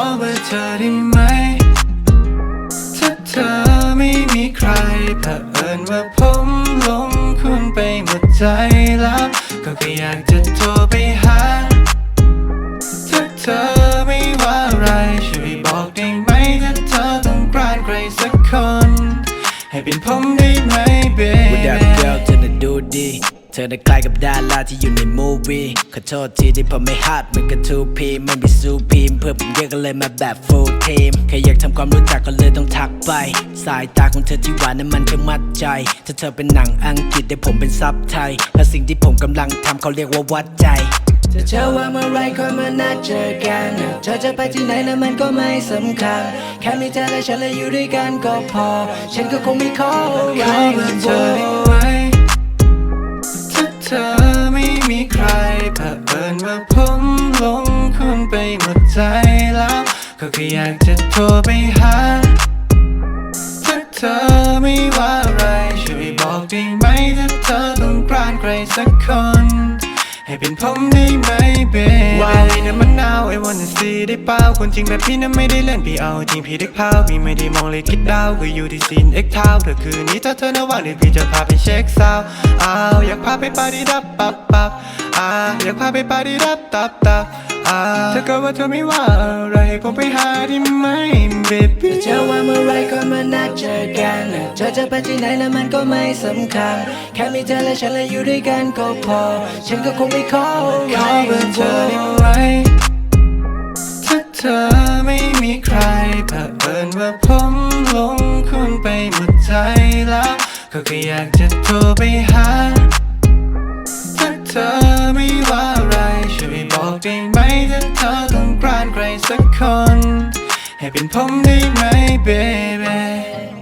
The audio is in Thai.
อเบอร์เธอได้ไหม ถ้าเธอไม่มีใครเผอิญว่าผมหลงคุณไปหมดใจแล้ว ก็แค่อยากจะโทรไปหา ถ้าเธอไม่ว่าอะไรช่วยบอกได้ไหม ถ้าเธอต้องการใครสักคน ให้เป็นผมได้ไหม เธอน่ะคล้ายกับดาราที่อยู่ในมูวี่ขอโทษทีที่ผมไม่ฮาร์ดเหมือนกับทูพีไม่มีซูพีมเพื่อผมเยอะก็เลยมาแบบ full team แค่อยากทำความรู้จักก็เลยต้องทักไป สายตาของเธอที่หวานนั้นมันจะมัดใจ ถ้าเธอเป็นหนังอังกฤษแต่ผมเป็นซับไทย และสิ่งที่ผมกำลังทำเขาเรียกว่าวัดใจถ้าเธอว่าเมื่อไรค่อยมานัดเจอกันเธอจะไปที่ไหนนั้นมันก็ไม่สำคัญ แค่มีเธอและฉันและอยู่ด้วยกันก็พอ ฉันก็คงไม่ขออะไรขอเบอร์เธอ อไม่มีใครเผอิญว่าผมหลงคุณไปหมดใจแล้ว ก็แค่อยากจะโทรไปหาถ้าเธอไม่ว่าอะไรช่วยบอกได้ไหมถ้าเธอต้องการใครสักคน ให้เป็นผมได้ไหมเบวายน้ำมันนาวไอ้วันสีได้เปล่าคนจริงแบบพี่นั้นไม่ได้เล่นพี่เอาจริงพี่เด็กพาวพี่ไม่ได้มองเลยคิดดาวก็อยู่ที่ซีนเอ็กท้าวเธอคืนนี้ถ้าเธอน่าว่างเดี๋ยวพี่จะพาไปเช็คซาวอ้าวอยากพาไปปาร์ตี้ดับปับปับอ่าอยากพาไปปาร์ตี้ดับตับตับอ่าถ้าเกิดว่าเธอไม่ว่าอะไรให้ผมไปหาได้ไหม เบบี้เธอว่าเมื่อไรก็มานัดเจอกันเธอจะไปที่ไหนนั้นมันก็ไม่สำคัญ แค่มีเธอและฉันและอยู่ด้วยกันก็พอ ฉันก็คงไม่ขออะไรขอเบอร์เธอได้ไหมถ้าเธอไม่มีใครเผอิญว่าผมหลงคุณไปหมดใจแล้ว ก็แค่อยากจะโทรไปหาถ้าเธอไม่ว่าอะไรช่วยบอกได้ไหมถ้าเธอต้องการใครสักคน ให้เป็นผมได้ไหม baby